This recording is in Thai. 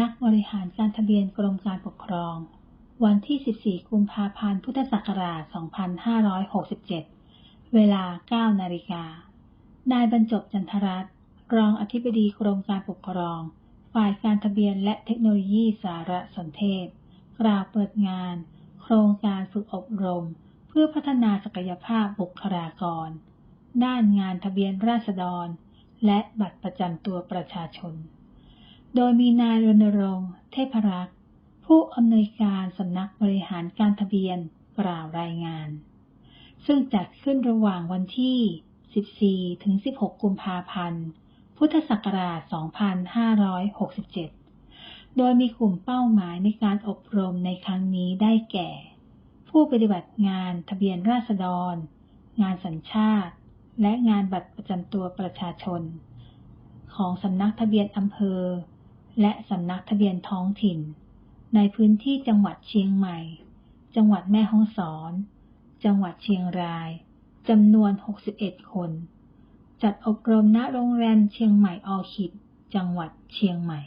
นักบริหารการทะเบียนกรมการปกครอง วันที่ 14 กุมภาพันธ์ พุทธศักราช 2567 เวลา 9 นาฬิกา นายบรรจบจันทรัตน์รองอธิบดีกรมการปกครอง ฝ่ายการทะเบียนและเทคโนโลยีสารสนเทศ กล่าวเปิดงาน โครงการฝึกอบรม เพื่อพัฒนาศักยภาพบุคลากร ด้านงานทะเบียนราษฎร และบัตรประจำตัวประชาชน โดยมีนายรณรงค์ เทพรักษ์ ผู้อำนวยการสำนักบริหารการทะเบียนกล่าวรายงาน ซึ่งจัดขึ้นระหว่างวันที่ 14 ถึง 16 กุมภาพันธ์ พุทธศักราช 2567 โดยมีกลุ่มเป้าหมายในการอบรมในครั้งนี้ได้แก่ ผู้ปฏิบัติงานทะเบียนราษฎร งานสัญชาติ และงานบัตรประจำตัวประชาชน ของสำนักทะเบียนอำเภอ และสำนักทะเบียนท้องถิ่น ในพื้นที่จังหวัดเชียงใหม่ จังหวัดแม่ฮ่องสอน จังหวัดเชียงรายจำนวน 61 คน จัดอบรมณโรงแรมเชียงใหม่ออคิด จังหวัดเชียงใหม่